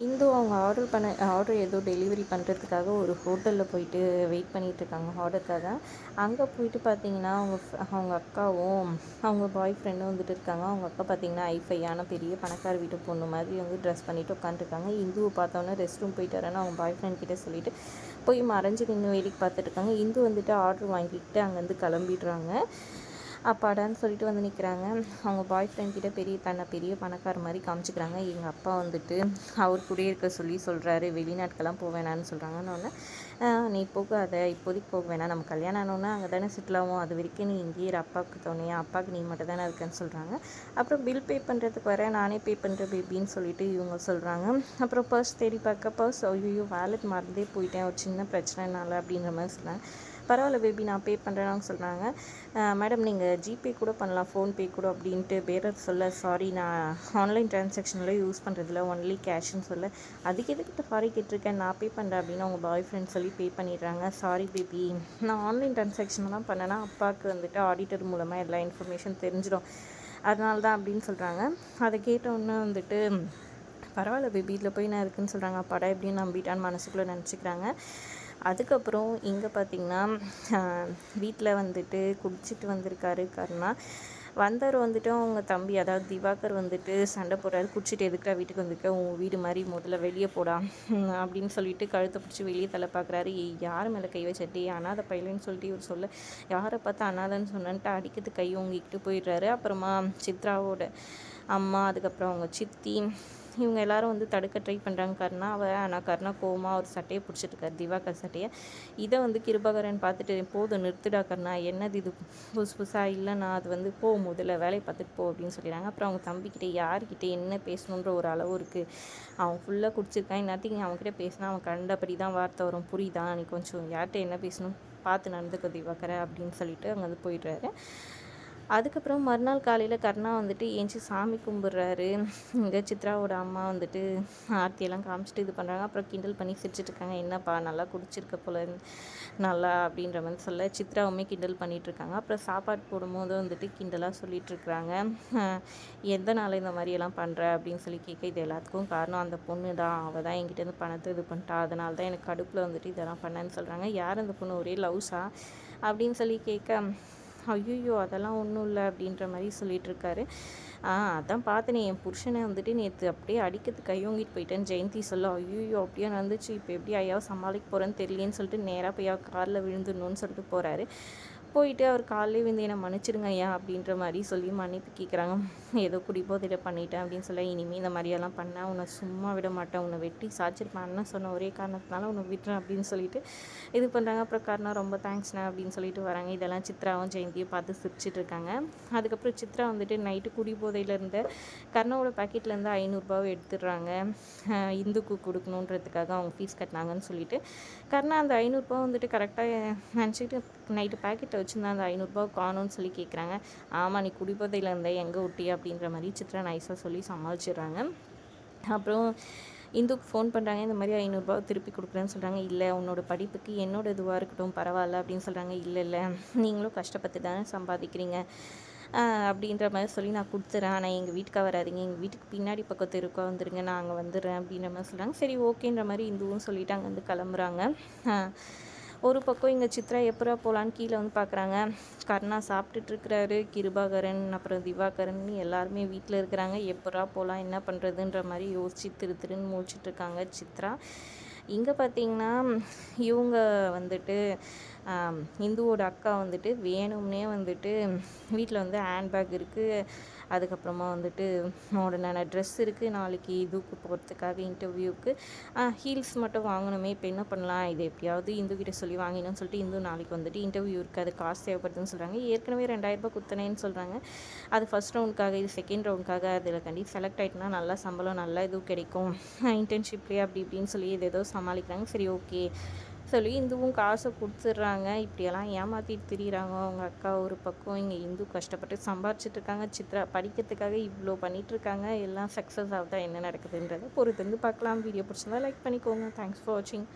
இந்து அவங்க ஆர்டர் பண்ண ஆர்டர் ஏதோ டெலிவரி பண்ணுறதுக்காக ஒரு ஹோட்டலில் போயிட்டு வெயிட் பண்ணிகிட்ருக்காங்க ஆர்டருக்காக அங்கே போயிட்டு பார்த்தீங்கன்னா அவங்க அவங்க அக்காவும் அவங்க பாய் ஃப்ரெண்டும் வந்துட்டு இருக்காங்க. அவங்க அக்கா பார்த்தீங்கன்னா ஐஃபையான பெரிய பணக்கார வீட்டு பொண்ணு மாதிரி வந்து ட்ரெஸ் பண்ணிட்டு உட்காந்துருக்காங்க இந்துவை பார்த்தோன்னே ரெஸ்ட் ரூம் போயிட்டாரன்னு அவங்க பாய் ஃப்ரெண்ட் கிட்டே சொல்லிட்டு போய் மறைஞ்சு நின்று வேடிக்கை பார்த்துட்ருக்காங்க இந்து வந்துட்டு ஆர்டர் வாங்கிக்கிட்டு அங்கேருந்து கிளம்பிடுறாங்க. அப்பாடான்னு சொல்லிட்டு வந்து நிற்கிறாங்க அவங்க பாய் ஃப்ரெண்ட் கிட்ட பெரிய தன்னை பெரிய பணக்கார மாதிரி காமிச்சிக்கிறாங்க. எங்கள் அப்பா வந்துட்டு அவர் கூட இருக்க சொல்லி சொல்கிறாரு வெளிநாட்டுக்கெல்லாம் போக வேணான்னு சொல்கிறாங்கன்னு நீ போகாத. இப்போதைக்கு போக வேணாம். நம்ம கல்யாணம் ஆனோன்னா அங்கே தானே செட்டில் ஆகும் அது வரைக்கும் நீ இங்கேயே அப்பாவுக்கு தோணையா அப்பாவுக்கு நீ மட்டும் தானே இருக்கேன்னு சொல்கிறாங்க அப்புறம் பில் பே பண்ணுறதுக்கு வர நானே பே பண்ணுற பேபின்னு சொல்லிட்டு இவங்க சொல்கிறாங்க அப்புறம் பர்ஸ் தேடி பார்க்க பர்ஸ் ஐயோ வேலட் மறந்தே போயிட்டேன். ஒரு சின்ன பிரச்சனைனால அப்படின்ற மாதிரி சொன்னேன் பரவாயில்ல பேபி நான் பே பண்ணுறேன்னு சொல்கிறாங்க மேடம் நீங்கள் ஜிபே கூட பண்ணலாம் ஃபோன்பே கூட அப்படின்ட்டு பேரர் சொல்ல சாரி நான் ஆன்லைன் ட்ரான்சாக்ஷனில் யூஸ் பண்ணுறதில்ல ஒன்லி கேஷ்னு சொல்ல. அதுக்கு எதுக்கிட்ட சாரி கேட்டிருக்கேன் நான் பே பண்ணுறேன் அப்படின்னு அவங்க பாய் ஃப்ரெண்ட் சொல்லி பே பண்ணிடுறாங்க. சாரி பேபி நான் ஆன்லைன் ட்ரான்சாக்ஷன் தான் பண்ணேன்னா அப்பாவுக்கு வந்துட்டு ஆடிட்டர் மூலமாக எல்லா இன்ஃபர்மேஷன் தெரிஞ்சிடும். அதனால தான் அப்படின்னு சொல்கிறாங்க அதை கேட்டவுடனே வந்துட்டு பரவாயில்ல பேபி இதில் போய் நான் இருக்குன்னு சொல்கிறாங்க படம் எப்படின்னு நம்பிட்டான்னு மனசுக்குள்ளே நினச்சிக்கிறாங்க. அதுக்கப்புறம் இங்கே பார்த்திங்கன்னா வீட்டில் வந்துட்டு குடிச்சிட்டு வந்திருக்காரு கருணா. வந்தவர் வந்துட்டு அவங்க தம்பி அதாவது திவாகர் வந்துட்டு சண்டை போடுறாரு. குடிச்சிட்டு எதுக்கா வீட்டுக்கு வந்துருக்க? உன் வீடு மாதிரி முதல்ல வெளியே போடா. அப்படின்னு சொல்லிட்டு கழுத்தை பிடிச்சி வெளியே தலை பார்க்குறாரு யார் மேலே கை வச்சட்டி அனாதை பையலன்னு சொல்லிட்டு இவர் சொல்ல யாரை பார்த்து அனாதைன்னு சொன்னன்ட்டு அடிக்கிறது கை ஓங்கிக்கிட்டு போயிடுறாரு. அப்புறமா சித்ராவோட அம்மா அதுக்கப்புறம் அவங்க சித்தி இவங்க எல்லாரும் வந்து தடுக்க ட்ரை பண்ணுறாங்க கர்ணா அவள் ஆனால் கர்ணா கோவமாக ஒரு சட்டையை பிடிச்சிட்ருக்காரு திவாகர் சட்டையை. இதை வந்து கிருபாகரன் பார்த்துட்டு போதும் நிறுத்துடா கர்ணா என்னது இது? புதுசு புதுசாக இல்லைண்ணா அது வந்து போ முதல்ல வேலையை பார்த்துட்டு போ அப்படின்னு சொல்லிடுறாங்க. அப்புறம் அவங்க தம்பிக்கிட்ட யார்கிட்ட என்ன பேசணுன்ற ஒரு அளவு இருக்குது அவன் ஃபுல்லாக குடிச்சிருக்கான். இன்னத்துக்கு அவன்கிட்ட பேசினா அவன் கண்டபடி தான் வார்த்தை வரும். புரியுதா? நீ கொஞ்சம் யார்கிட்ட என்ன பேசணும்? பார்த்து நடந்துக்கோ திவாகரை அப்படின்னு சொல்லிட்டு அங்கே வந்து போயிடுறாரு. அதுக்கப்புறம் மறுநாள் காலையில் கர்ணா வந்துட்டு ஏஞ்சி சாமி கும்பிட்றாரு. இங்கே சித்ராவோட அம்மா வந்துட்டு ஆர்த்தியெல்லாம் காமிச்சிட்டு இது பண்ணுறாங்க அப்புறம் கிண்டல் பண்ணி சிரிச்சிட்ருக்காங்க என்னப்பா நல்லா குடிச்சிருக்க போல நல்லா அப்படின்ற மாதிரி சொல்ல சித்ராவுமே கிண்டல் பண்ணிகிட்ருக்காங்க அப்புறம் சாப்பாடு போடும்போது வந்துட்டு கிண்டலாக சொல்லிகிட்ருக்குறாங்க எந்த நாள் இந்த மாதிரியெல்லாம் பண்ணுற அப்படின்னு சொல்லி கேட்க இது எல்லாத்துக்கும் காரணம் அந்த பொண்ணு தான். அவள் தான் என்கிட்ட பணத்தை இது பண்ணிட்டா. அதனால தான் எனக்கு கடுப்பில் வந்துட்டு இதெல்லாம் பண்ணேன்னு சொல்கிறாங்க யார் அந்த பொண்ணு? ஒரே லவ்ஸா? அப்படின்னு சொல்லி கேட்க ஐயோ அதெல்லாம் ஒன்றும் இல்லை அப்படின்ற மாதிரி சொல்லிகிட்ருக்காரு ஆ அதான் பார்த்தேனே. என் புருஷனை வந்துட்டு நேற்று அப்படியே அடிக்கிறதுக்கு கையோங்கிட்டு போயிட்டேன் ஜெயந்தி சொல்ல ஐயோ அப்படியே நடந்துச்சு. இப்போ எப்படி ஐயாவை சமாளிக்க போகிறேன்னு தெரியலேன்னு சொல்லிட்டு நேராக போய் காரில் விழுந்துடணும்னு சொல்லிட்டு போகிறாரு போயிட்டு அவர் காலையில் வந்து என்னை மன்னிச்சிடுங்க ஐயா அப்படின்ற மாதிரி சொல்லி மன்னிப்பு கேட்குறாங்க ஏதோ குடிபோதையில் பண்ணிட்டேன் அப்படின்னு சொல்ல இனிமேல் இந்த மாதிரியெல்லாம் பண்ணால் உன்னை சும்மா விட மாட்டேன் உன்னை வெட்டி சாச்சிருப்பான்னு சொன்ன ஒரே காரணத்தினால உன்னை விட்டுறேன் அப்படின்னு சொல்லிட்டு இது பண்ணுறாங்க அப்புறம் காரணம் ரொம்ப தேங்க்ஸ்ண்ணா அப்படின்னு சொல்லிட்டு வராங்க. இதெல்லாம் சித்ராவும் ஜெயந்தியும் பார்த்து சிரிச்சிட்டு இருக்காங்க. அதுக்கப்புறம் சித்ரா வந்துட்டு நைட்டு குடிபோதையில் இருந்த கர்ணாவோட பேக்கெட்லேருந்து ஐநூறுரூபாவை எடுத்துடுறாங்க. இந்துக்கு கொடுக்கணுன்றதுக்காக அவங்க ஃபீஸ் கட்டினாங்கன்னு சொல்லிட்டு கர்ணா அந்த ஐநூறுரூபா வந்துட்டு கரெக்டாக நினச்சிக்கிட்டு நைட்டு பேக்கெட்டை வச்சுருந்தா அந்த ஐநூறுரூபா காணும்னு சொல்லி கேட்குறாங்க ஆமாம் நீ குடிப்பதையில் இருந்தேன் எங்கே ஊட்டி அப்படின்ற மாதிரி சித்ரா நைஸாக சொல்லி சமாளிச்சிடுறாங்க. அப்புறம் இந்துக்கு ஃபோன் பண்ணுறாங்க இந்த மாதிரி ஐநூறுரூபா திருப்பி கொடுக்குறேன்னு சொல்கிறாங்க இல்லை உன்னோட படிப்புக்கு என்னோட இதுவாக இருக்கட்டும் பரவாயில்ல அப்படின்னு சொல்கிறாங்க இல்லை இல்லை நீங்களும் கஷ்டப்பட்டு தானே சம்பாதிக்கிறீங்க. அப்படின்ற மாதிரி சொல்லி நான் கொடுத்துறேன். ஆனால் எங்கள் வீட்டுக்காக வராதிங்க. எங்கள் வீட்டுக்கு பின்னாடி பக்கத்து இருக்கா வந்துடுங்க நான் அங்கே வந்துடுறேன் அப்படின்ற மாதிரி சொல்கிறாங்க சரி ஓகேன்ற மாதிரி இந்துவும் சொல்லிவிட்டு அங்கேருந்து கிளம்புறாங்க. ஒரு பக்கம் இங்கே சித்ரா எப்பரா போகலான்னு கீழே வந்து பார்க்குறாங்க கர்ணா சாப்பிட்டுட்ருக்கிறாரு கிருபாகரன் அப்புறம் திவாகரன் எல்லாருமே வீட்டில் இருக்கிறாங்க. எப்பரா போகலாம் என்ன பண்ணுறதுன்ற மாதிரி யோசிச்சு திரு திருன்னு மூழ்கிட்டுருக்காங்க சித்ரா. இங்கே பார்த்தீங்கன்னா இவங்க வந்துட்டு இந்துவோட அக்கா வந்துட்டு வேணும்னே வந்துட்டு வீட்டில் வந்து ஹேண்ட்பேக் இருக்குது அதுக்கப்புறமா வந்துட்டு மாடர்னான ட்ரெஸ் இருக்குது நாளைக்கு இதுக்கு போகிறதுக்காக இன்டர்வியூக்கு ஹீல்ஸ் மட்டும் வாங்கணுமே. இப்போ என்ன பண்ணலாம்? இது எப்படியாவது இந்துக்கிட்ட சொல்லி வாங்கினோம்னு சொல்லிட்டு இந்து நாளைக்கு வந்துட்டு இன்டர்வியூ இருக்குது அது காசு தேவைப்படுதுன்னு சொல்கிறாங்க ஏற்கனவே ரெண்டாயிரரூபா குத்தனேன்னு சொல்கிறாங்க அது ஃபஸ்ட் ரவுண்டுக்காக இது செகண்ட் ரவுண்டுக்காக அதில் கண்டி செலக்ட் ஆகிட்டுனா நல்லா சம்பளம் நல்லா இதுவும் கிடைக்கும். இன்டர்ன்ஷிப்லேயே அப்படி இப்படின்னு சொல்லி இது ஏதோ சமாளிக்கிறாங்க. சரி ஓகே சொல்லி இந்துவும் காசை கொடுத்துட்றாங்க. இப்படியெல்லாம் ஏமாற்றிட்டு திரியிறாங்க. அவங்க அக்கா ஒரு பக்கம் இங்கே இந்து கஷ்டப்பட்டு சம்பாரிச்சிட்டு இருக்காங்க சித்ரா படிக்கிறதுக்காக இவ்வளோ பண்ணிகிட்ருக்காங்க எல்லாம் சக்ஸஸ் ஆகுதா என்ன நடக்குதுன்றதை பொறுத்து வந்து பார்க்கலாம். வீடியோ பிடிச்சிருந்தா லைக் பண்ணிக்கோங்க. தேங்க்ஸ் ஃபார் வாட்சிங்